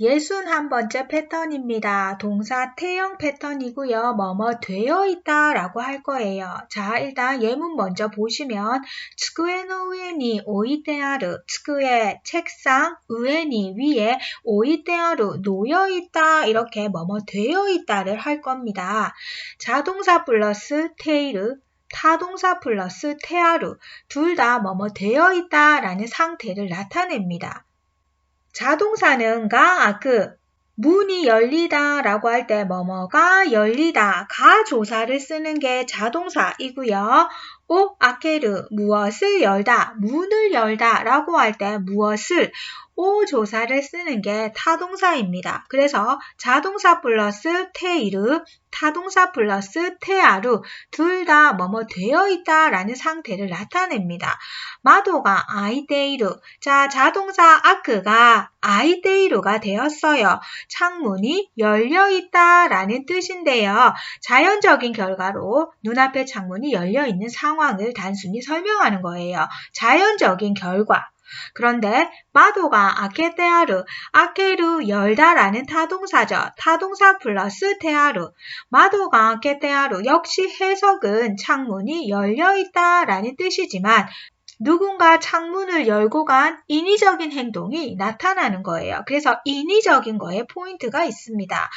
예순한 번째 패턴입니다. 동사 태형 패턴이고요. 뭐뭐 되어 있다 라고 할 거예요. 자, 일단 예문 먼저 보시면 츠쿠에노 우에니 오이테아르 츠쿠에 책상 우에니 위에 오이테아르 놓여 있다 이렇게 뭐뭐 되어 있다를 할 겁니다. 자동사 플러스 테이르 타동사 플러스 테아루 둘다 뭐뭐 되어 있다라는 상태를 나타냅니다. 자동사는 가, 그, 문이 열리다 라고 할 때 뭐뭐가 열리다 가 조사를 쓰는 게 자동사이고요. 오 아케르 무엇을 열다 문을 열다 라고 할 때 무엇을 오 조사를 쓰는 게 타동사입니다. 그래서 자동사 플러스 테이르, 타동사 플러스 테아루 둘 다 뭐뭐 되어 있다라는 상태를 나타냅니다. 마도가 아이데이루. 자, 자동사 아크가 아이데이루가 되었어요. 창문이 열려 있다라는 뜻인데요. 자연적인 결과로 눈앞에 창문이 열려 있는 상황 을 단순히 설명하는 거예요. 자연적인 결과. 그런데 마도가 아케테아르, 아케루 열다라는 타동사죠. 타동사 플러스 테아르. 마도가 아케테아르 역시 해석은 창문이 열려 있다라는 뜻이지만 누군가 창문을 열고 간 인위적인 행동이 나타나는 거예요. 그래서 인위적인 거에 포인트가 있습니다.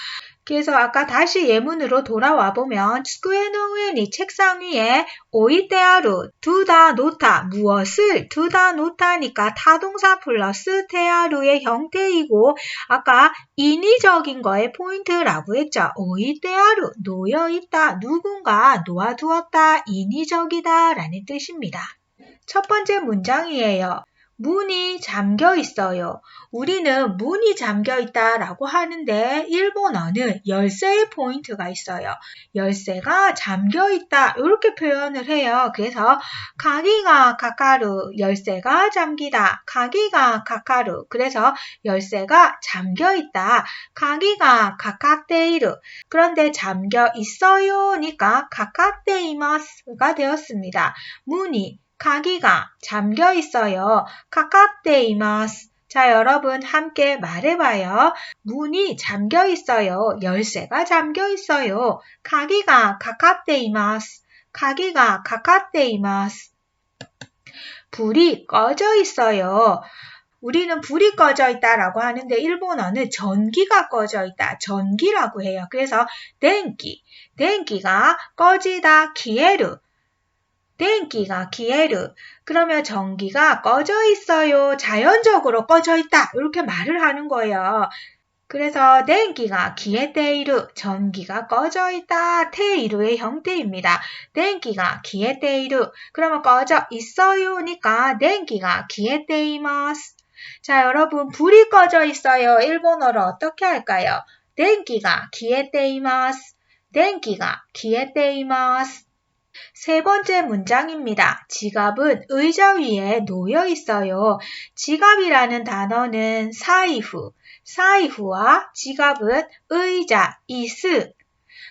그래서 아까 다시 예문으로 돌아와 보면 스쿠에노우엔이 책상 위에 오이테아루 두 다 놓다 무엇을 두 다 놓다니까 타동사 플러스 테아루의 형태이고 아까 인위적인 거에 포인트라고 했죠. 오이테아루 놓여 있다 누군가 놓아두었다 인위적이다 라는 뜻입니다. 첫 번째 문장이에요. 문이 잠겨 있어요. 우리는 문이 잠겨 있다 라고 하는데 일본어는 열쇠의 포인트가 있어요. 열쇠가 잠겨 있다 이렇게 표현을 해요. 그래서 가기가 가까루 열쇠가 잠기다. 가기가 가까루 그래서 열쇠가 잠겨 있다. 가기가 가까테이르 그런데 잠겨 있어요니까 가까테이마스가 되었습니다. 문이 가기가 잠겨 있어요. 가깝대 이마스. 자, 여러분 함께 말해봐요. 문이 잠겨 있어요. 열쇠가 잠겨 있어요. 가기가 가깝대 이마스. 가기가 가깝대 이마스. 불이 꺼져 있어요. 우리는 불이 꺼져 있다라고 하는데 일본어는 전기가 꺼져 있다. 전기라고 해요. 그래서 댕기, 댕기가 꺼지다, 기에르. 電気가 消える. 그러면 전기가 꺼져 있어요. 자연적으로 꺼져 있다. 이렇게 말을 하는 거예요. 그래서 댕기가 기에테이르 전기가 꺼져 있다 테이르의 형태입니다. 댕기가 기에테이르 그러면 꺼져 있어요니까 댕기가 기에테이마스 자 여러분 불이 꺼져 있어요 일본어로 어떻게 할까요? 댕기가 기에테이마스 댕기가 기에테이마스 세 번째 문장입니다. 지갑은 의자 위에 놓여 있어요. 지갑이라는 단어는 사이후, 사이후와 지갑은 의자, 이스,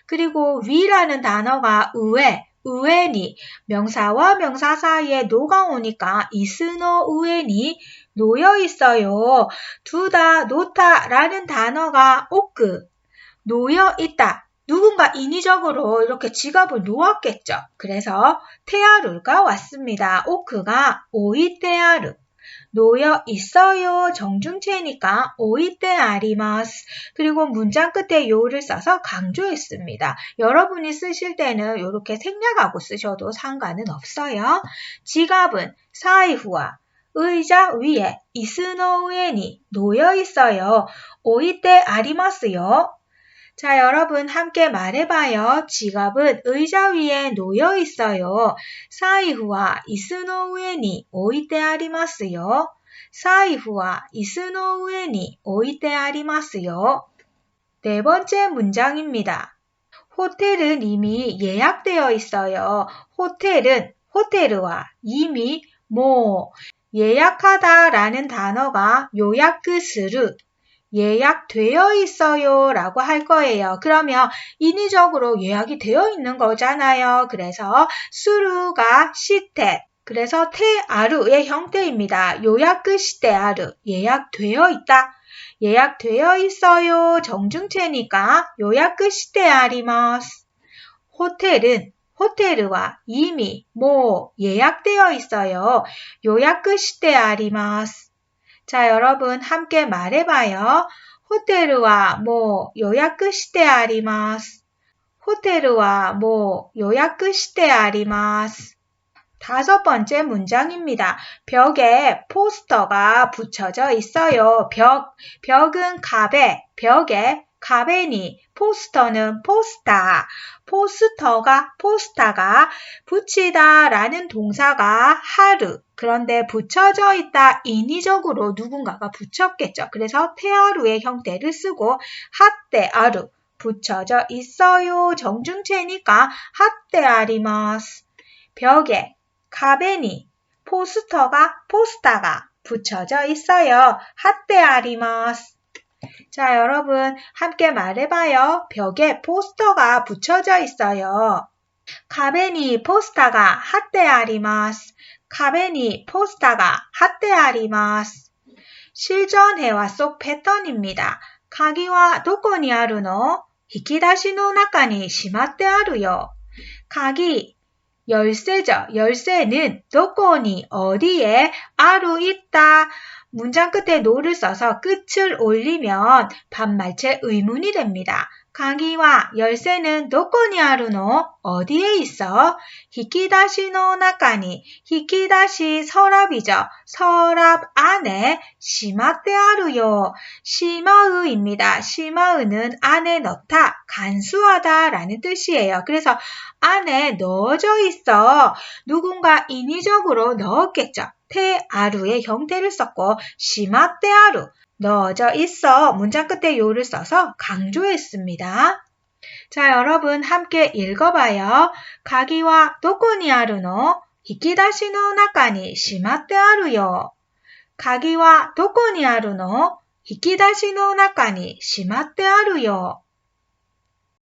그리고 위라는 단어가 우에, 우에니, 명사와 명사 사이에 노가 오니까 이스노 우에니 놓여 있어요. 두 다, 놓다라는 단어가 오크, 놓여 있다. 누군가 인위적으로 이렇게 지갑을 놓았겠죠. 그래서 테아루가 왔습니다. 오크가 오이 테아루. 놓여 있어요. 정중체니까 오이테 아리마스. 그리고 문장 끝에 요를 써서 강조했습니다. 여러분이 쓰실 때는 이렇게 생략하고 쓰셔도 상관은 없어요. 지갑은 사이후와 의자 위에 이스노우에니 놓여 있어요. 오이테 아리마스요. 자, 여러분 함께 말해봐요. 지갑은 의자 위에 놓여 있어요. 사이후와 이스노 우에니 오이테 아리마스요. 사이후와 이스노 우에니 오이테 아리마스요. 네 번째 문장입니다. 호텔은 이미 예약되어 있어요. 호텔은 호텔과 이미 뭐 예약하다라는 단어가 요약스르 예약되어 있어요 라고 할 거예요. 그러면 인위적으로 예약이 되어 있는 거잖아요. 그래서 수루가 시테 그래서 테아루의 형태입니다. 요약 시테아루 예약되어 있다. 예약되어 있어요. 정중체니까 요약 시대 아리마스. 호텔은 호텔과 이미 뭐 예약되어 있어요. 요약 시대 아리마스. 자, 여러분 함께 말해봐요. 호텔과 뭐 요약 시대 아리마스. 호텔과 뭐 요약 시대 아리마스. 다섯 번째 문장입니다. 벽에 포스터가 붙여져 있어요. 벽, 벽은 가베, 벽에 가베니, 포스터는 포스타, 포스터가 포스타가 붙이다 라는 동사가 하루, 그런데 붙여져 있다 인위적으로 누군가가 붙였겠죠. 그래서 테아루의 형태를 쓰고 핫대 아루, 붙여져 있어요. 정중체니까 핫대 아리마스. 벽에 가베니 포스터가 포스타가 붙여져 있어요. 핫데 아리마스. 자, 여러분 함께 말해봐요. 벽에 포스터가 붙여져 있어요. 가베니 포스타가 핫데 아리마스. 가베니 포스타가 핫데 아리마스. 실전회화 속 패턴입니다. 가기와 도코니 아루노 히키다시노 나카니 시마테 아루요. 가기 열쇠죠. 열쇠는 도코니 어디에 아루 있다. 문장 끝에 노를 써서 끝을 올리면 반말체 의문이 됩니다. 가기와 열쇠는 도코니 아루노 어디에 있어? 히키다시노 나카니 히키다시 서랍이죠. 서랍 안에 시마테 아루요. 시마으입니다. 시마으는 안에 넣다, 간수하다 라는 뜻이에요. 그래서 안에 넣어져 있어. 누군가 인위적으로 넣었겠죠. 테아루의 형태를 썼고 시마테아루 넣어져 있어 문장 끝에 요를 써서 강조했습니다. 자, 여러분 함께 읽어봐요. 가기와 도코니아루노 히키다시노 나카니 시마테아루요. 가기와 도코니아루노 히키다시노 나카니 시마테아루요.